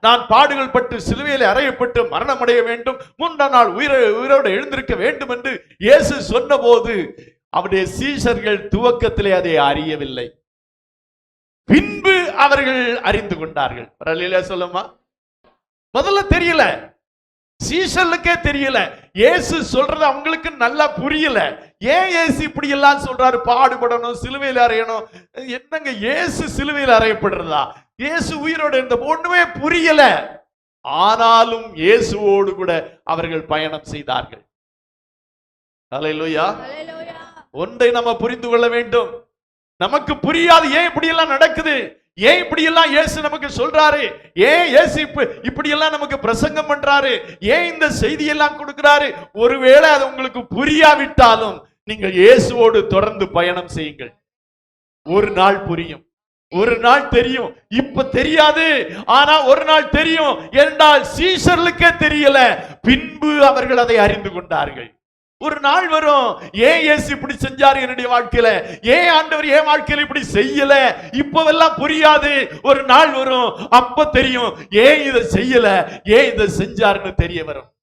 நான் பாடுகள் பட்டு சிலுவையில் அறையப்பட்டு மரணமடைய வேண்டும். மூன்றாம் நாள் உயிர உயிரோடு எழுந்திருக்க வேண்டும் என்று இயேசு சொன்னபோது அவருடைய சீஷர்கள் துவக்கத்திலே அதை அறியவில்லை. பின்பு அவர்கள் அறிந்து கொண்டார்கள். வரலையில சொல்லுமா? முதல்ல தெரியல. சீசர்களுக்கே தெரியல. இயேசு சொல்றது அவங்களுக்கு நல்லா புரியல. ஏன் இயேசு இப்படி எல்லாம் சொல்றாரு? பாடுபடணும் சிலுவையில் அறையணும். என்னங்க இயேசு சிலுவையில் அறையப்படுறதா? இயேசு உயிரோடு இருந்த ஒண்ணுமே புரியல. ஆனாலும் இயேசுவோடு கூட அவர்கள் பயணம் செய்தார்கள். அல்லேலூயா ஒன்றை நம்ம புரிந்து கொள்ள வேண்டும். நமக்கு புரியாது ஏன் இப்படி எல்லாம் நடக்குது? ஏன் இப்படி எல்லாம் இயேசு நமக்கு சொல்றாரு? ஏன் இயேசு இப்ப இப்படி எல்லாம் நமக்கு பிரசங்கம் பண்றாரு? ஏன் இந்த செய்தி எல்லாம் கொடுக்கிறாரு? ஒருவேளை அது உங்களுக்கு புரியாவிட்டாலும் நீங்கள் இயேசுவோடு தொடர்ந்து பயணம் செய்யுங்கள். ஒரு நாள் புரியும். ஒரு நாள் தெரியும். இப்ப தெரியாது. ஆனா ஒரு நாள் தெரியும். என்றால் சீசர்களுக்கே தெரியல. பின்பு அவர்கள் அதை அறிந்து கொண்டார்கள். ஒரு நாள் வரும். ஏன் ஏசு இப்படி செஞ்சாரு என்னுடைய வாழ்க்கையில? ஏன் ஆண்டவர் ஏன் வாழ்க்கையில இப்படி செய்யல? இப்பவெல்லாம் புரியாது. ஒரு நாள் வரும். அப்ப தெரியும். ஏன் இதை செய்யல? ஏன் இதை செஞ்சாருன்னு தெரிய வரும்.